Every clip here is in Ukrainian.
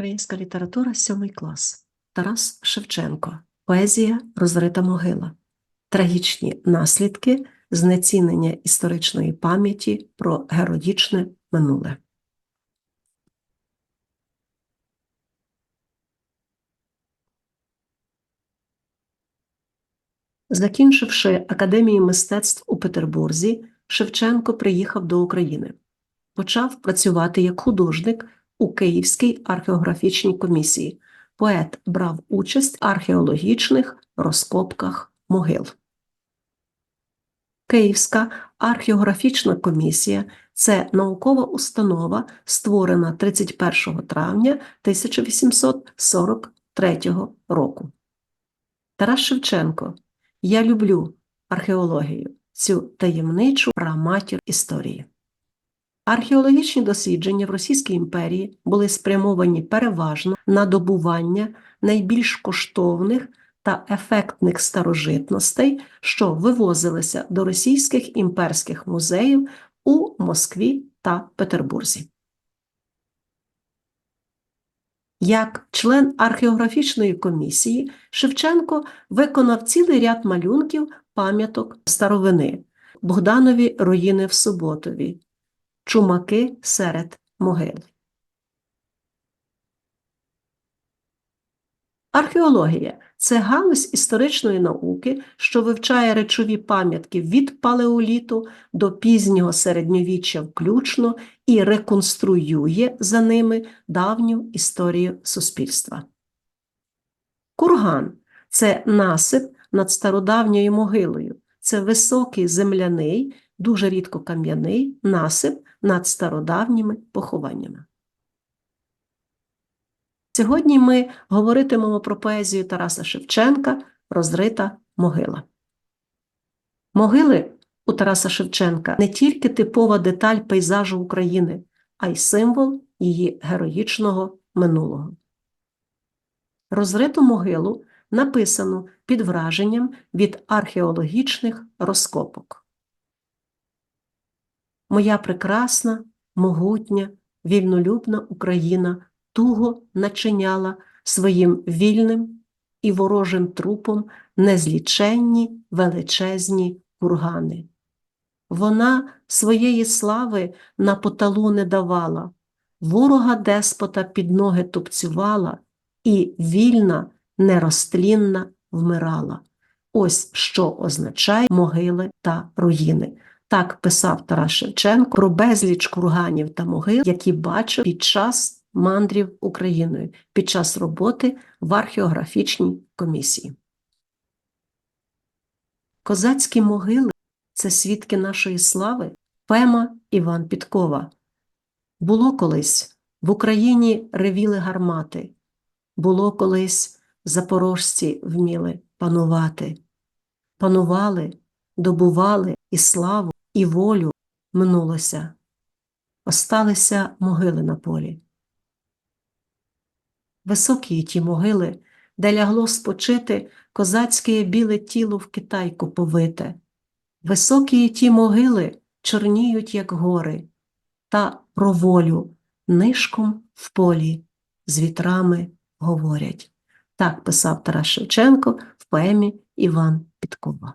Українська література, сьомий клас. Тарас Шевченко. Поезія Розрита могила. Трагічні наслідки знецінення історичної пам'яті про героїчне минуле. Закінчивши Академію мистецтв у Петербурзі, Шевченко приїхав до України. Почав працювати як художник у Київській археографічній комісії. Поет брав участь в археологічних розкопках могил. Київська археографічна комісія це наукова установа, створена 31 травня 1843 року. Тарас Шевченко Я люблю археологію, цю таємничу праматір історії. Археологічні дослідження в Російській імперії були спрямовані переважно на добування найбільш коштовних та ефектних старожитностей, що вивозилися до російських імперських музеїв у Москві та Петербурзі. Як член археографічної комісії Шевченко виконав цілий ряд малюнків пам'яток старовини Богданові руїни в Суботові, Чумаки серед могил. Археологія це галузь історичної науки, що вивчає речові пам'ятки від палеоліту до пізнього середньовіччя включно і реконструює за ними давню історію суспільства. Курган це насип над стародавньою могилою. Це високий земляний, дуже рідко кам'яний насип над стародавніми похованнями. Сьогодні ми говоритимемо про поезію Тараса Шевченка Розрита могила. Могили у Тараса Шевченка не тільки типова деталь пейзажу України, а й символ її героїчного минулого. Розриту могилу написано під враженням від археологічних розкопок. Моя прекрасна, могутня, вільнолюбна Україна туго начиняла своїм вільним і ворожим трупом незліченні величезні кургани. Вона своєї слави на поталу не давала, ворога деспота під ноги тупцювала, і вільна, нерозтлінна вмирала. Ось що означає могили та руїни. Так писав Тарас Шевченко про безліч курганів та могил, які бачив під час мандрів Україною під час роботи в археографічній комісії. Козацькі могили це свідки нашої слави Пема Іван Підкова. Було колись в Україні ревіли гармати, було колись запорожці вміли панувати, панували, добували і славу, і волю минулося. Осталися могили на полі. Високі ті могили, де лягло спочити козацьке біле тіло в китайку повите. Високі ті могили чорніють, як гори, та про волю нишком в полі з вітрами говорять. Так писав Тарас Шевченко в поемі Іван Підкова.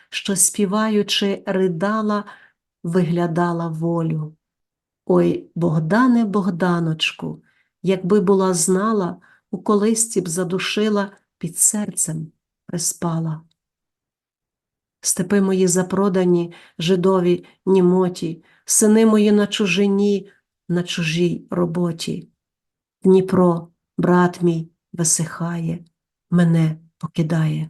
що, співаючи, ридала, виглядала волю. Ой, Богдане, Богданочку, якби була знала, у колисці б задушила, під серцем приспала. Степи мої запродані, жидові німоті, сини мої на чужині, на чужій роботі. Дніпро, брат мій, висихає, мене покидає.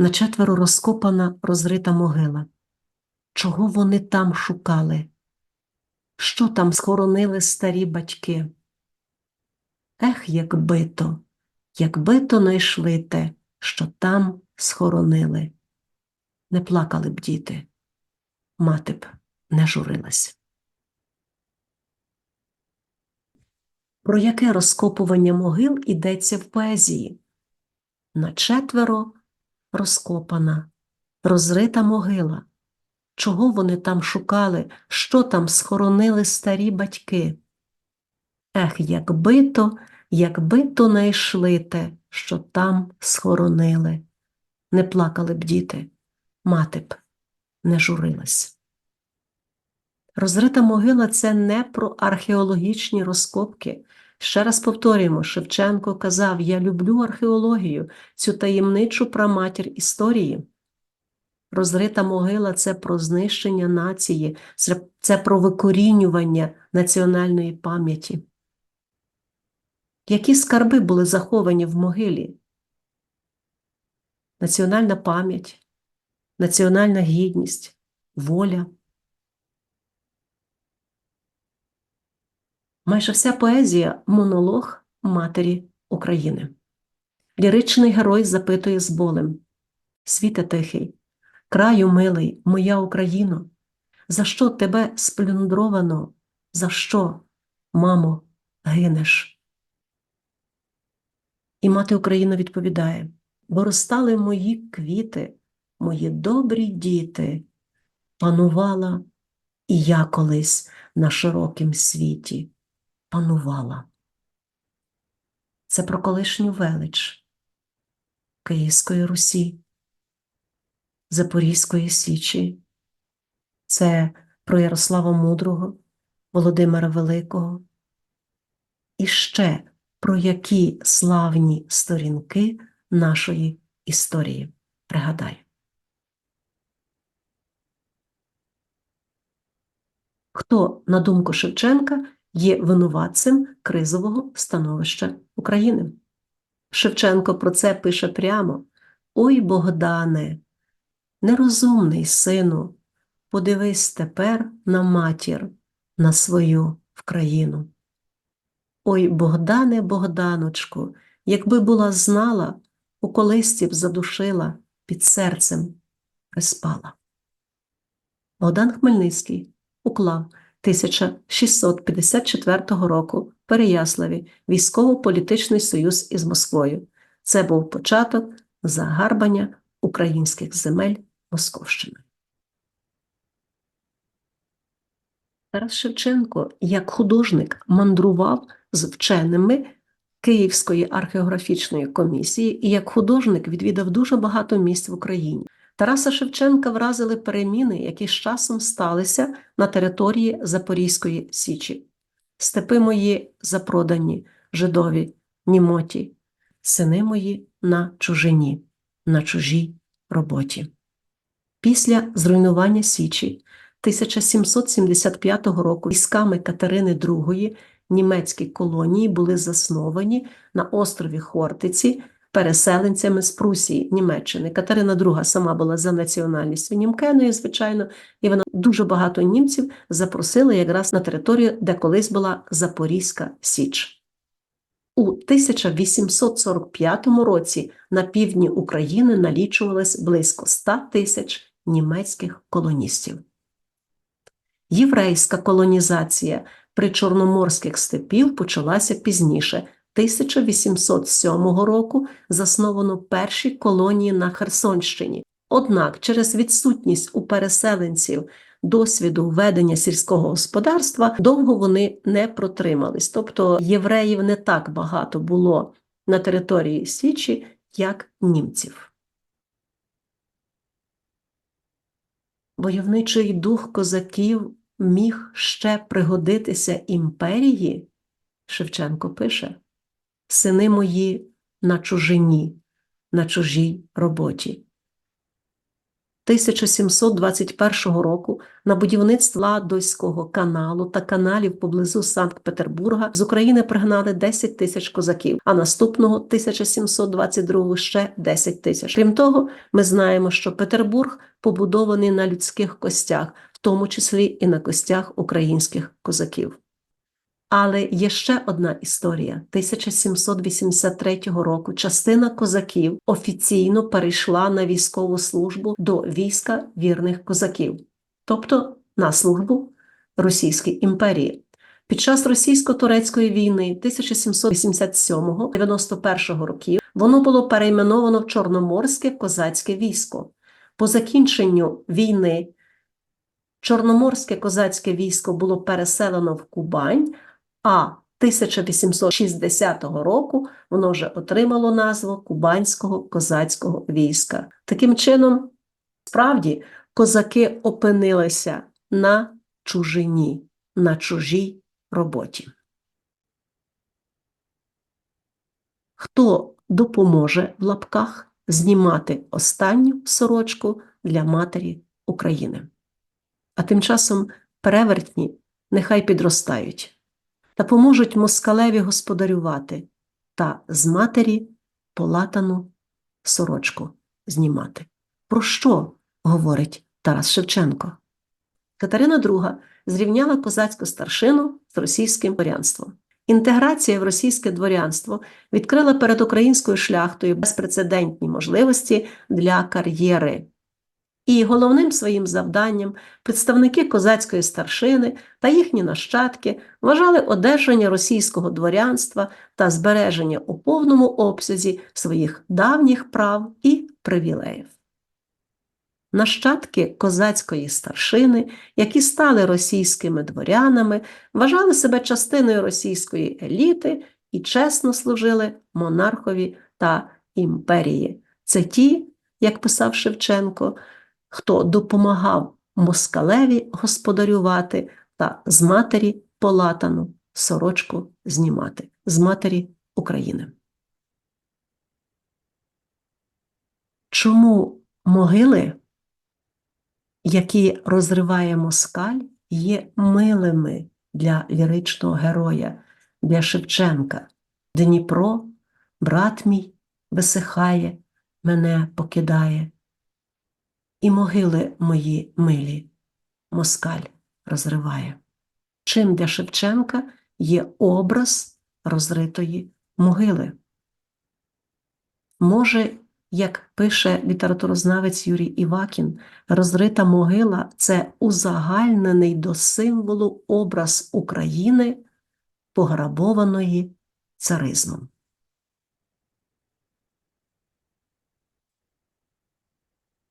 На четверо розкопана розрита могила. Чого вони там шукали? Що там схоронили старі батьки? Ех, якби то, якби то найшли те, що там схоронили. Не плакали б діти, мати б не журилась. Про яке розкопування могил йдеться в поезії? На четверо розкопана, розрита могила. Чого вони там шукали, що там схоронили старі батьки? Ех, якби то, якби то найшли те, що там схоронили. Не плакали б діти, мати б не журилась. Розрита могила це не про археологічні розкопки. Ще раз повторюємо, Шевченко казав: Я люблю археологію, цю таємничу праматір історії. Розрита могила це про знищення нації, це- про викорінювання національної пам'яті. Які скарби були заховані в могилі? Національна пам'ять, національна гідність, воля. Майже вся поезія монолог матері України. Ліричний герой запитує з болем: Світе тихий, краю милий, моя Україно, за що тебе сплюндровано? За що, мамо, гинеш? І мати Україна відповідає: Виростали мої квіти, мої добрі діти, панувала і я колись на широкім світі панувала. Це про колишню велич Київської Русі, Запорізької Січі, це про Ярослава Мудрого, Володимира Великого. І ще про які славні сторінки нашої історії. Пригадай. Хто, на думку Шевченка, є винуватцем кризового становища України? Шевченко про це пише прямо: Ой, Богдане, нерозумний сину, подивись тепер на матір, на свою вкраїну. Ой, Богдане, Богданочку, якби була знала, у колисці б задушила, під серцем приспала. Богдан Хмельницький уклав 1654 року в Переяславі військово-політичний союз із Москвою. Це був початок загарбання українських земель Московщини. Тарас Шевченко як художник мандрував з вченими Київської археографічної комісії і як художник відвідав дуже багато місць в Україні. Тараса Шевченка вразили переміни, які з часом сталися на території Запорізької Січі. Степи мої запродані, жидові, німоті, сини мої на чужині, на чужій роботі. Після зруйнування Січі 1775 року військами Катерини II німецькі колонії були засновані на острові Хортиці переселенцями з Прусії, Німеччини. Катерина II сама була за національністю німкеною, звичайно, і вона дуже багато німців запросила якраз на територію, де колись була Запорізька Січ. У 1845 році на півдні України налічувалось близько 100 тисяч німецьких колоністів. Єврейська колонізація причорноморських степів почалася пізніше 1807 року засновано перші колонії на Херсонщині. Однак через відсутність у переселенців досвіду ведення сільського господарства довго вони не протримались. Тобто євреїв не так багато було на території Січі, як німців. Войовничий дух козаків міг ще пригодитися імперії, Шевченко пише, сини мої на чужині, на чужій роботі. 1721 року на будівництво Ладойського каналу та каналів поблизу Санкт-Петербурга з України пригнали 10 тисяч козаків, а наступного 1722 ще 10 тисяч. Крім того, ми знаємо, що Петербург побудований на людських костях, в тому числі і на костях українських козаків. Але є ще одна історія. 1783 року частина козаків офіційно перейшла на військову службу до війська вірних козаків, тобто на службу Російській імперії. Під час російсько-турецької війни 1787-91 років воно було перейменовано в Чорноморське козацьке військо. По закінченню війни Чорноморське козацьке військо було переселено в Кубань, а 1860 року воно вже отримало назву Кубанського козацького війська. Таким чином, справді, козаки опинилися на чужині, на чужій роботі. Хто допоможе в лапках знімати останню сорочку для матері України? А тим часом перевертні нехай підростають та поможуть москалеві господарювати та з матері полатану сорочку знімати. Про що говорить Тарас Шевченко? Катерина II зрівняла козацьку старшину з російським дворянством. Інтеграція в російське дворянство відкрила перед українською шляхтою безпрецедентні можливості для кар'єри. І головним своїм завданням представники козацької старшини та їхні нащадки вважали одержання російського дворянства та збереження у повному обсязі своїх давніх прав і привілеїв. Нащадки козацької старшини, які стали російськими дворянами, вважали себе частиною російської еліти і чесно служили монархові та імперії. Це ті, як писав Шевченко, хто допомагав москалеві господарювати та з матері полатану сорочку знімати, з матері України. Чому могили, які розриває москаль, є милими для ліричного героя, для Шевченка? Дніпро, брат мій, висихає, мене покидає і могили мої милі, москаль розриває. Чим для Шевченка є образ розритої могили? Може, як пише літературознавець Юрій Івакін, розрита могила це узагальнений до символу образ України, пограбованої царизмом.